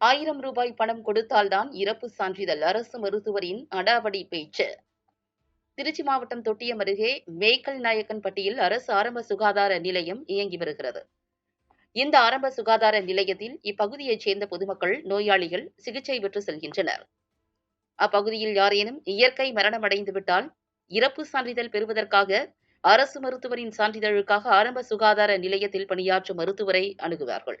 ஆயிரம் ரூபாய் பணம் கொடுத்தால்தான் இறப்பு சான்றிதழ். அரசு மருத்துவரின் அடாவடி பேச்சு. திருச்சி மாவட்டம் தொட்டியம் அருகே மேய்க்கல் நாயக்கன்பட்டியில் அரசு ஆரம்ப சுகாதார நிலையம் இயங்கி வருகிறது. இந்த ஆரம்ப சுகாதார நிலையத்தில் இப்பகுதியைச் சேர்ந்த பொதுமக்கள் நோயாளிகள் சிகிச்சை பெற்று செல்கின்றனர். அப்பகுதியில் யாரேனும் இயற்கை மரணமடைந்துவிட்டால் இறப்பு சான்றிதழ் பெறுவதற்காக அரசு மருத்துவரின் சான்றிதழுக்காக ஆரம்ப சுகாதார நிலையத்தில் பணியாற்றும் மருத்துவரை அணுகுவார்கள்.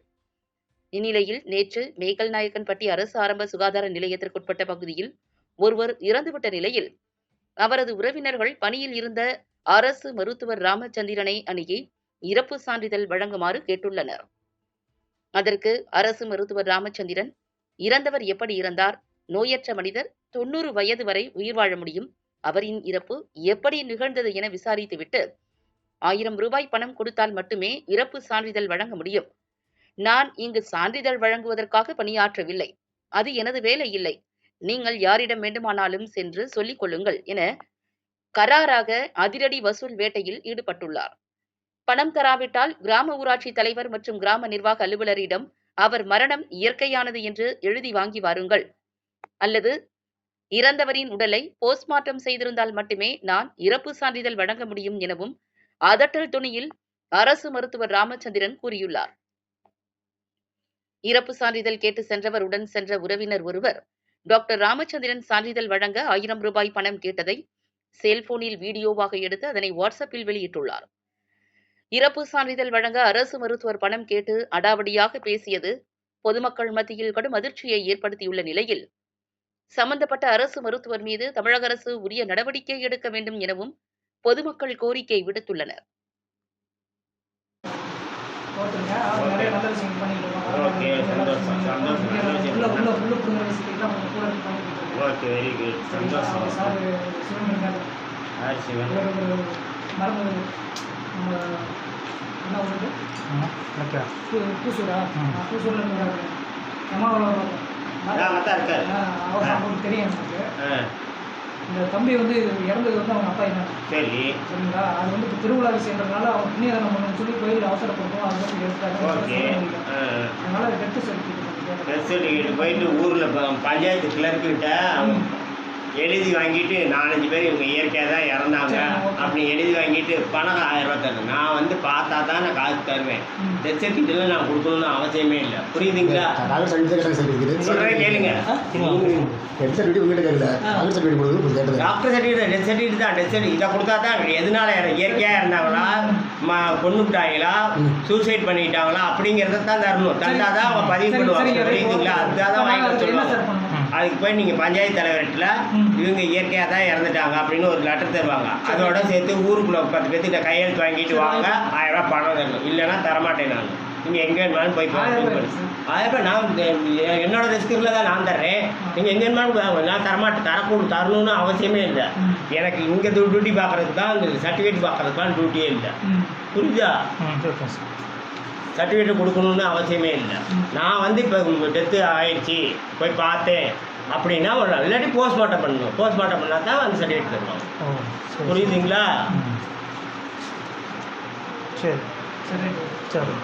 இந்நிலையில் நேற்று மேகல் நாயக்கன்பட்டி அரசு ஆரம்ப சுகாதார நிலையத்திற்குட்பட்ட பகுதியில் ஒருவர் இறந்துவிட்ட நிலையில் அவரது உறவினர்கள் பணியில் இருந்த அரசு மருத்துவர் ராமச்சந்திரனை அணுகி இறப்பு சான்றிதழ் வழங்குமாறு கேட்டுள்ளனர். அதற்கு அரசு மருத்துவர் ராமச்சந்திரன் இறந்தவர் எப்படி இறந்தார் நோயற்ற மனிதர் தொண்ணூறு வயது வரை உயிர் வாழ முடியும் அவரின் இறப்பு எப்படி நிகழ்ந்தது என விசாரித்துவிட்டு ஆயிரம் ரூபாய் பணம் கொடுத்தால் மட்டுமே இறப்பு சான்றிதழ் வழங்க முடியும் நான் இங்கு சான்றிதழ் வழங்குவதற்காக பணியாற்றவில்லை. அது எனது வேலை இல்லை. நீங்கள் யாரிடம் வேண்டுமானாலும் சென்று சொல்லிக் கொள்ளுங்கள் என கராராக அதிரடி வசூல் வேட்டையில் ஈடுபட்டுள்ளார். பணம் தராவிட்டால் கிராம ஊராட்சி தலைவர் மற்றும் கிராம நிர்வாக அலுவலரிடம் அவர் மரணம் இயற்கையானது என்று எழுதி வாங்கி வாருங்கள். அல்லது இறந்தவரின் உடலை போஸ்ட்மார்ட்டம் செய்திருந்தால் மட்டுமே நான் இறப்பு சான்றிதழ் வழங்க முடியும் எனவும் அதட்டல் துணியில் அரசு மருத்துவர் ராமச்சந்திரன் கூறியுள்ளார். இறப்பு சான்றிதழ் கேட்டு சென்றவர் உடன் சென்ற உறவினர் ஒருவர். டாக்டர் ராமச்சந்திரன் சான்றிதழ் வழங்க ஆயிரம் ரூபாய் பணம் கேட்டதை செல்போனில் வீடியோவாக எடுத்து அதனை வாட்ஸ்அப்பில் வெளியிட்டுள்ளார். இறப்பு சான்றிதழ் வழங்க அரசு மருத்துவர் பணம் கேட்டு அடாவடியாக பேசியது பொதுமக்கள் மத்தியில் கடும் அதிர்ச்சியை ஏற்படுத்தியுள்ள நிலையில் சம்பந்தப்பட்ட அரசு மருத்துவர் மீது தமிழக அரசு உரிய நடவடிக்கை எடுக்க வேண்டும் எனவும் பொதுமக்கள் கோரிக்கை விடுத்துள்ளனர். ஓகே, சந்தோஷம், சந்தோஷம், இருக்காங்க ஓகே வெரி குட் சந்தோஷம் சார் சிவன் ஆர் சிவன் இவர் ஒரு மருந்து நம்ம என்ன ஊருக்கு பூ- பூசூரா ம். ஆ, பூசூர்ல இருந்து வராரு. அம்மாவோட அங்கே தான் இருக்காரு அவர் அவங்களுக்கு தெரியும் இந்த தம்பி வந்து இறந்தது வந்து அவங்க அப்பா என்ன? சரி. சரிங்களா? அது வந்து இப்போ திருவிழா விஷயன்றதுனால அவங்க புண்ணியதானம் பண்ணணும்னு சொல்லி கோயில் அவசரப்படுத்தோம் அது வந்து எடுத்தாங்க அதனால டெத்து சர்டிஃபிகேட் டெஸ்ட் சர்டிஃபிகேட் போயிட்டு ஊரில் பஞ்சாயத்து கிளர்க்கிட்ட எழுதி வாங்கிட்டு நாலஞ்சு பேர் இவங்க இயற்கையாக தான் இறந்தாங்க. அப்படி எழுதி வாங்கிட்டு பணம் ஆயிரம் ரூபாய் தரேன் நான் வந்து பார்த்தா தான் நான் காசு தருவேன். டெஸ்ட் சர்டிஃபிகேட்லாம் நான் கொடுக்கணும்னு அவசியமே இல்லை. புரியுதுங்களா? சொல்கிறேன் கேளுங்க. டாக்டர் சர்டிஃபிகேட் டெத் சர்டிஃபிகேட் தான் டெத் சர்டிஃபிகேட் இதை கொடுத்தா தான் எதனால இற- இயற்கையா இருந்தாங்களா ம. கொண்டுட்டாங்களா. சூசைட் பண்ணிட்டாங்களா? அப்படிங்கிறத தான் தரணும். தந்தா தான் அவங்க பதிவு பண்ணுவாங்க புரியுதுங்களா. அதுதான் தான் வாங்கி சொல்லுவாங்க அதுக்கு போய் நீங்கள் பஞ்சாயத்து தலைவர்கிட்ட. இவங்க இயற்கையாக தான் இறந்துட்டாங்க அப்படின்னு ஒரு லெட்டர் தருவாங்க. அதோட சேர்த்து ஊருக்குள்ள பத்து பேர்த்துக்கிட்ட கையெழுத்து வாங்கிட்டு வாங்க. ஆயிரம் ரூபாய் பணம் தரணும். இல்லைன்னா தரமாட்டேன் நான். நீங்கள் எங்கே வேணாலும் போய் ரூபாய் நான் என்னோட ரிஸ்கில் தான் நான் தர்றேன். நீங்கள் எங்கே வேணாலும். நான் தரமாட்டேன். தரக்கூட தரணும்னு அவசியமே இல்லை. எனக்கு இங்கே டியூட்டி பார்க்கறதுக்கு தான் இந்த சர்டிஃபிகேட் பார்க்கறதுக்கு டியூட்டியே இல்லை. புரியுதா? சர்டிஃபிகேட் கொடுக்கணும்னு அவசியமே இல்லை. நான் வந்து இப்போ டெத்து ஆயிடுச்சு போய் பார்த்தேன் அப்படின்னா ஒரு இல்லாட்டி போஸ்ட்மார்ட்டம் பண்ணணும். போஸ்ட்மார்ட்டம் பண்ணால் தான் அந்த சர்டிஃபிகேட் தருவாங்க. புரியுதுங்களா? சரி. சரி. சரி.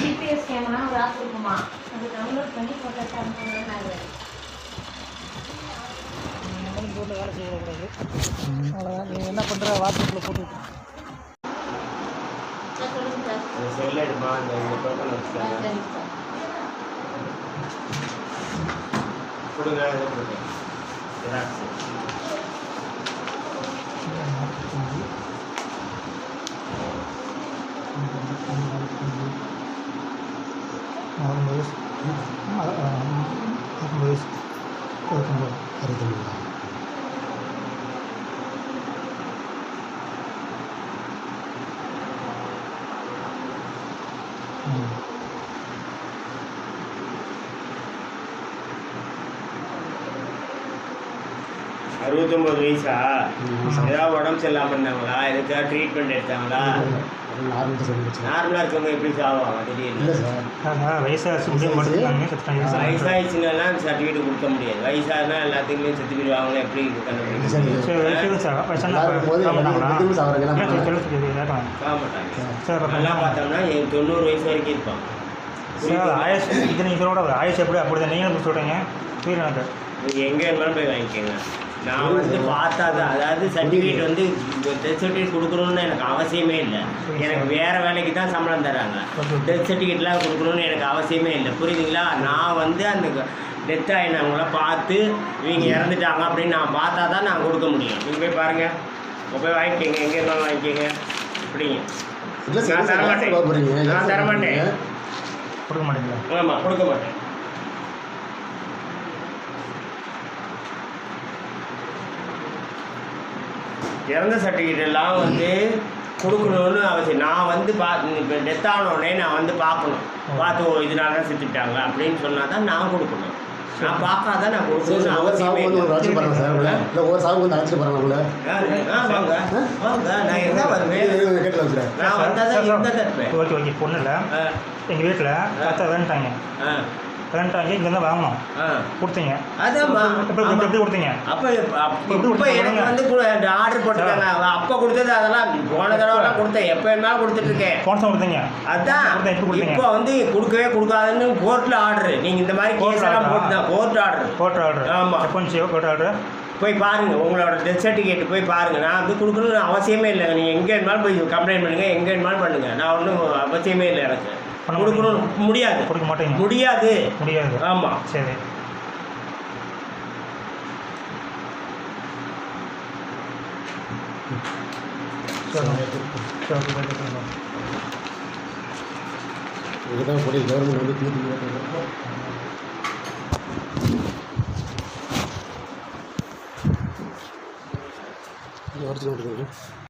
ஜிபிஎஸ் கேமரா ஒரு ஆப் இருக்குமா? அது டவுன்லோட் பண்ணி போட்டோ போட்டு வேலை செய்யக்கூடாது. அவ்வளோதான் நீங்கள் என்ன பண்ணுற வாட்ஸ்அப்பில் போட்டு விட்டு. சார் சொல்லுங்க சார் இந்த செல் எடுப்பா இந்த இந்த டோக்கன் ஆ, வச்சுக்கோங்க சரிங்க சார் கொடுங்க இதை கொடுங்க ஜெராக்ஸ் நாலு வயசு நாற்பது வயசு அறுபத்தொம்பது அறுபத்தொம்பது ம் அறுபத்தொம்பது வயசா. ஏதாவது உடம்பு சரியில்லாமல் இருந்தாங்களா எதுக்காக ட்ரீட்மெண்ட் எடுத்தாங்களா நார்மலாக இருக்கவங்க எப்படி சாவாங்க திடீர்னு. இல்லை சார் வயசாக முடிய மாட்டேங்கிறாங்க செத்துட்டாங்க. வயசாயிடுச்சுன்னா சர்டிஃபிகேட் கொடுக்க முடியாது. வயசானா எல்லாத்துக்குமே செத்து போயிடுவாங்க எப்படி கண்டுபிடிக்க சார் மாட்டாங்க. நல்லா பார்த்தோம்னா தொண்ணூறு வயசு வரைக்கும் இருப்பான். சார் ஆயுஷ் இது நீங்கள் சொல்ல ஆயுஷ் எப்படி? அப்படி தான் நீங்கள் எப்படி சொல்கிறீங்க புரியல எனக்கு. எங்கே இருந்தாலும் போய் வாங்கிக்கோங்க. நான் வந்து பார்த்தாது அதாவது சர்டிஃபிகேட் வந்து டெத் சர்டிஃபிகேட் கொடுக்கணும்னு எனக்கு அவசியமே இல்லை. எனக்கு வேறு வேலைக்கு தான் சம்பளம் தராங்க. டெத் சர்டிஃபிகேட்லாம் கொடுக்கணும்னு எனக்கு அவசியமே இல்லை. புரியுதுங்களா? நான் வந்து அந்த டெத் ஆகினவங்கள பார்த்து இவங்க இறந்துட்டாங்க அப்படின்னு நான் பார்த்தா தான் நான் கொடுக்க முடியும். நீங்கள் போய் பாருங்கள் உங்க போய் வாங்கிக்கோங்க. எங்கே இருந்தாலும் வாங்கிக்கோங்க. இப்படிங்க நான் தரமாட்டேன். நான் தரமாட்டேன். கொடுக்க மாட்டீங்களா? ஆமாம் கொடுக்க மாட்டேன். இறந்த சர்டிஃபிகேட் எல்லாம் வந்து கொடுக்கணும்னு அவசியம். நான் வந்து பா இப்போ டெத் ஆனோடனே நான் வந்து பார்க்கணும். பார்த்து ஓ இதனால தான் செத்துட்டாங்க அப்படின்னு சொன்னால் தான் நான் கொடுக்கணும். நான் பார்க்காத நான் சாவு அவசியமே அழைச்சிட்டு போகிறாங்க சார் இல்லை ஒவ்வொரு சாவு வந்து அழைச்சிட்டு போகிறாங்க வாங்க. வாங்க நான் எங்கே வருவேன்? சார் நான் வந்தால் தான் இருப்பேன் ஓகே ஓகே பொண்ணு இல்லை ஆ. எங்கள் வீட்டில் கரெக்டாக வேண்டாங்க ஆ வேண்டாங்க இங்கேருந்து வாங்கணும். ஆ. கொடுத்தீங்க. எப்படி கொடுத்தீங்க? அப்ப இப்ப எனக்கு? வந்து ஆர்டர் போட்டுருக்காங்க. அப்ப கொடுத்தது அதெல்லாம் போன தடவைலாம் கொடுத்தேன். எப்ப வேணாலும் கொடுத்துட்டு இருக்கேன். போன கொடுத்தீங்க. அதான்? இப்போ வந்து கொடுக்கவே கொடுக்காதுன்னு கோர்ட்ல ஆர்டர் நீங்க இந்த மாதிரி? போட்டு தான் கோர்ட் ஆர்டர் கோர்ட் ஆர்டர் ஆமா. எப்போ கோர்ட் ஆர்டர் போய் பாருங்க. உங்களோட டெத் சர்டிஃபிகேட் போய் பாருங்க. நான் வந்து கொடுக்கணும்னு அவசியமே இல்லை. நீங்க எங்க வேணாலும் போய் கம்ப்ளைண்ட் பண்ணுங்க. எங்க வேணாலும் பண்ணுங்க. நான் ஒன்றும் அவசியமே இல்லை எனக்கு. கொடுக்கணும் முடியாது. கொடுக்க மாட்டீங்க. முடியாது. முடியாது. ஆமா. சரி. இதுதான் போய் கவர்மெண்ட் வந்து தீர்த்து ஒரிஜினல்